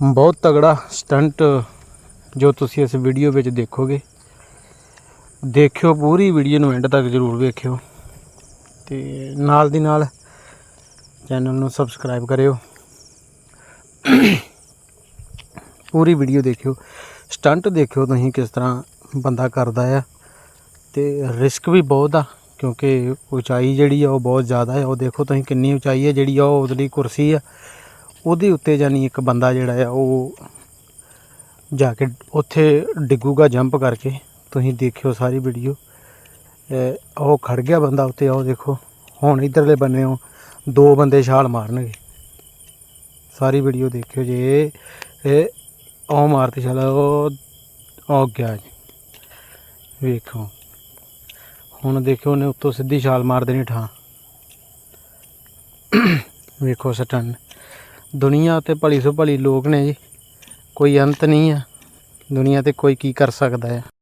ਬਹੁਤ ਤਗੜਾ ਸਟੰਟ ਜੋ ਤੁਸੀਂ ਇਸ ਵੀਡੀਓ ਵਿੱਚ ਦੇਖੋਗੇ। ਦੇਖਿਓ, ਪੂਰੀ ਵੀਡੀਓ ਨੂੰ ਐਂਡ ਤੱਕ ਜ਼ਰੂਰ ਵੇਖਿਓ ਤੇ ਨਾਲ ਦੀ ਨਾਲ ਚੈਨਲ ਨੂੰ ਸਬਸਕ੍ਰਾਈਬ ਕਰਿਓ। ਪੂਰੀ ਵੀਡੀਓ ਦੇਖਿਓ। ਸਟੰਟ ਦੇਖਿਓ ਤੁਸੀਂ ਕਿਸ ਤਰ੍ਹਾਂ ਬੰਦਾ ਕਰਦਾ ਆ ਤੇ ਰਿਸਕ ਵੀ ਬਹੁਤ ਆ ਕਿਉਂਕਿ ਉਚਾਈ ਜਿਹੜੀ ਆ ਉਹ ਬਹੁਤ ਜ਼ਿਆਦਾ ਹੈ ਉਹ ਦੇਖੋ ਤੁਸੀਂ ਕਿੰਨੀ ਉਚਾਈ ਹੈ ਜਿਹੜੀ ਆ ਉਹ ਉਹਦੀ ਕੁਰਸੀ ਆ। ਉਹਦੇ ਉੱਤੇ ਜਾਨੀ ਇੱਕ ਬੰਦਾ ਜਿਹੜਾ ਆ, ਉਹ ਜਾ ਕੇ ਉੱਥੇ ਡਿੱਗੂਗਾ ਜੰਪ ਕਰਕੇ। ਤੁਸੀਂ ਦੇਖਿਓ ਸਾਰੀ ਵੀਡੀਓ ਉਹ ਖੜ ਗਿਆ ਬੰਦਾ ਉੱਤੇ ਆਓ ਦੇਖੋ। ਹੁਣ ਇਧਰਲੇ ਬੰਨੇੋਂ ਦੋ ਬੰਦੇ ਛਾਲ ਮਾਰਨਗੇ। ਸਾਰੀ ਵੀਡੀਓ ਦੇਖਿਓ ਜੇ। ਇਹ ਉਹ ਮਾਰਤੀ ਛਾਲ, ਉਹ ਉਹ ਗਿਆ ਜੀ। ਵੇਖੋ। ਹੁਣ ਦੇਖਿਓ ਉਹਨੇ ਉੱਤੋਂ ਸਿੱਧੀ ਛਾਲ ਮਾਰ ਦੇਣੀ ਠਾਂ। ਵੇਖੋ ਸਟਨ ਦੁਨੀਆ ਤੇ ਭਲੀ ਸੋ ਭਲੀ ਲੋਕ ਨੇ ਜੀ। ਕੋਈ ਅੰਤ ਨਹੀਂ ਆ। ਦੁਨੀਆ ਤੇ ਕੋਈ ਕੀ ਕਰ ਸਕਦਾ ਆ।